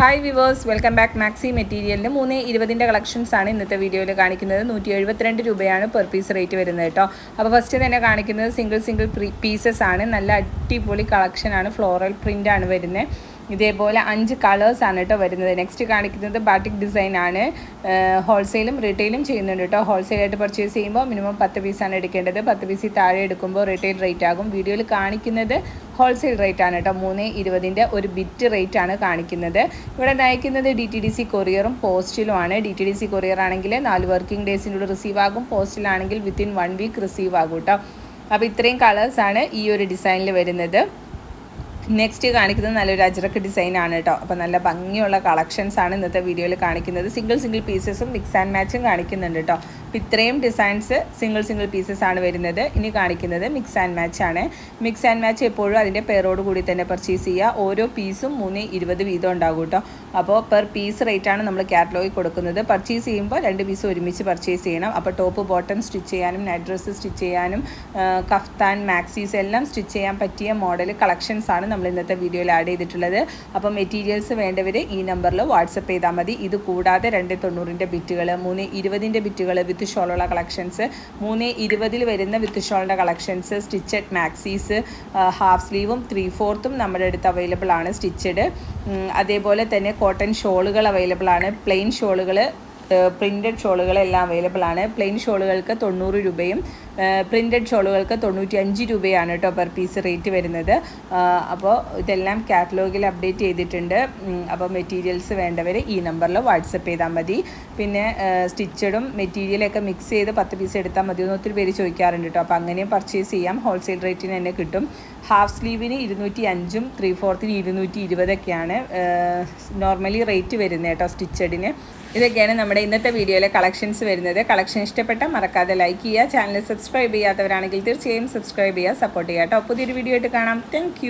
Hi viewers welcome back maxi മെറ്റീരിയലിന് മൂന്ന് ഇരുപതിന്റെ collections ആണ് ഇന്നത്തെ വീഡിയോയിൽ കാണിക്കുന്നത്. നൂറ്റി എഴുപത്തിരണ്ട് രൂപയാണ് പെർ പീസ് റേറ്റ് വരുന്നത് കേട്ടോ. അപ്പോൾ ഫസ്റ്റ് തന്നെ കാണിക്കുന്നത് സിംഗിൾ സിംഗിൾ പീസസ് ആണ്. നല്ല അടിപൊളി കളക്ഷനാണ് ഫ്ലോറൽ പ്രിന്റ് ആണ് വരുന്നത് ഇതേപോലെ അഞ്ച് കളേഴ്സ് ആണ് കേട്ടോ വരുന്നത്. നെക്സ്റ്റ് കാണിക്കുന്നത് ബാട്ടിക് ഡിസൈൻ ആണ്. ഹോൾസെയിലും റീറ്റെയിലും ചെയ്യുന്നുണ്ട് കേട്ടോ. ഹോൾസെയിലായിട്ട് പർച്ചേസ് ചെയ്യുമ്പോൾ മിനിമം പത്ത് പീസാണ് എടുക്കേണ്ടത്. പത്ത് പീസിൽ താഴെ എടുക്കുമ്പോൾ റീറ്റെയിൽ റേറ്റ് ആകും. വീഡിയോയിൽ കാണിക്കുന്നത് ഹോൾസെയിൽ റേറ്റ് ആണ് കേട്ടോ. മൂന്ന് ഇരുപതിന്റെ ഒരു ബിറ്റ് റേറ്റ് ആണ് കാണിക്കുന്നത്. ഇവിടെ നയിക്കുന്നത് ഡി ടി ഡി സി കൊറിയറും പോസ്റ്റിലുമാണ് D T D C courier ആണെങ്കിൽ നാല് വർക്കിംഗ് ഡേയ്സിനുള്ളിൽ റിസീവ് ആകും. പോസ്റ്റിലാണെങ്കിൽ വിത്തിൻ വൺ വീക്ക് റിസീവ് ആകും കേട്ടോ. അപ്പോൾ ഇത്രയും കളേഴ്സാണ് ഈ ഒരു ഡിസൈനിൽ വരുന്നത്. നെക്സ്റ്റ് കാണിക്കുന്നത് നല്ലൊരു അജ്രക്ക് ഡിസൈൻ ആണ് കേട്ടോ അപ്പോൾ നല്ല ഭംഗിയുള്ള കളക്ഷൻസ് ആണ് ഇന്നത്തെ വീഡിയോയിൽ കാണിക്കുന്നത്. സിംഗിൾ സിംഗിൾ പീസസും മിക്സ് ആൻഡ് മാച്ചും കാണിക്കുന്നുണ്ട് കേട്ടോ അപ്പോൾ ഇത്രയും ഡിസൈൻസ് സിംഗിൾ സിംഗിൾ പീസസ് ആണ് വരുന്നത്. ഇനി കാണിക്കുന്നത് മിക്സ് ആൻഡ് മാച്ച് ആണ്. മിക്സ് ആൻഡ് മാച്ച് എപ്പോഴും അതിന്റെ പേരോട് കൂടി തന്നെ പർച്ചേസ് ചെയ്യുക. ഓരോ പീസും മൂന്ന് ഇരുപത് വീതം ഉണ്ടാകും കേട്ടോ അപ്പോൾ പെർ പീസ് റേറ്റ് ആണ് നമ്മൾ കാറ്റലോഗിൽ കൊടുക്കുന്നത്. പർച്ചേസ് ചെയ്യുമ്പോൾ രണ്ട് പീസ് ഒരുമിച്ച് പർച്ചേസ് ചെയ്യണം. അപ്പോൾ ടോപ്പ് ബോട്ടം സ്റ്റിച്ച് ചെയ്യാനും നൈറ്റ് ഡ്രസ്സ് സ്റ്റിച്ച് ചെയ്യാനും കഫ്താൻ മാക്സീസ് എല്ലാം സ്റ്റിച്ച് ചെയ്യാൻ പറ്റിയ മോഡൽ കളക്ഷൻസ് ആണ് നമ്മൾ ഇന്നത്തെ വീഡിയോയിൽ ആഡ് ചെയ്തിട്ടുള്ളത്. അപ്പോൾ മെറ്റീരിയൽസ് വേണ്ടവർ ഈ നമ്പറിൽ വാട്സപ്പ് ചെയ്താൽ മതി. ഇത് കൂടാതെ രണ്ട് തൊണ്ണൂറിന്റെ ബിറ്റുകൾ മൂന്ന് ഇരുപതിന്റെ ബിറ്റുകൾ വിത്ത് ഷോളുള്ള കളക്ഷൻസ് മൂന്ന് ഇരുപതിൽ വരുന്ന വിത്ത് ഷോളിന്റെ കളക്ഷൻസ് സ്റ്റിച്ചഡ് മാക്സീസ് ഹാഫ് സ്ലീവും ത്രീ ഫോർത്തും നമ്മുടെ അടുത്ത് അവൈലബിൾ ആണ് സ്റ്റിച്ചഡ് അതേപോലെ തന്നെ കോട്ടൺ ഷോളുകൾ അവൈലബിൾ ആണ്. പ്ലെയിൻ ഷോളുകൾ പ്രിന്റഡ് ഷോളുകളെല്ലാം അവൈലബിൾ ആണ്. പ്ലെയിൻ ഷോളുകൾക്ക് തൊണ്ണൂറ് രൂപയും പ്രിന്റഡ് ഷോളുകൾക്ക് തൊണ്ണൂറ്റി അഞ്ച് രൂപയാണ് കേട്ടോ പെർ പീസ് റേറ്റ് വരുന്നത്. അപ്പോൾ ഇതെല്ലാം കാറ്റലോഗിൽ അപ്ഡേറ്റ് ചെയ്തിട്ടുണ്ട്. അപ്പോൾ മെറ്റീരിയൽസ് വേണ്ടവർ ഈ നമ്പറിൽ വാട്സപ്പ് ചെയ്താൽ മതി. പിന്നെ സ്റ്റിച്ചഡും മെറ്റീരിയലൊക്കെ മിക്സ് ചെയ്ത് പത്ത് പീസ് എടുത്താൽ മതി എന്ന് ഒത്തിരി പേര് ചോദിക്കാറുണ്ട് കേട്ടോ അപ്പോൾ അങ്ങനെയും പർച്ചേസ് ചെയ്യാം. ഹോൾസെയിൽ റേറ്റിന് തന്നെ കിട്ടും. ഹാഫ് സ്ലീവിന് ഇരുന്നൂറ്റി അഞ്ചും ത്രീ ഫോർത്തിന് ഇരുന്നൂറ്റി ഇരുപതൊക്കെയാണ് നോർമലി റേറ്റ് വരുന്നത് കേട്ടോ സ്റ്റിച്ചഡിന് ഇതൊക്കെയാണ് നമ്മുടെ ഇന്നത്തെ വീഡിയോയിലെ കളക്ഷൻസ് വരുന്നത്. കളക്ഷൻ ഇഷ്ടപ്പെട്ട മറക്കാതെ ലൈക്ക് ചെയ്യുക. ചാനൽ സബ്സ്ക്രൈബ് ചെയ്യാത്തവരാണെങ്കിൽ തീർച്ചയായും സബ്സ്ക്രൈബ് ചെയ്യുക സപ്പോർട്ട് ചെയ്യുക കേട്ടോ. പുതിയൊരു വീഡിയോ ആയിട്ട് കാണാം. താങ്ക്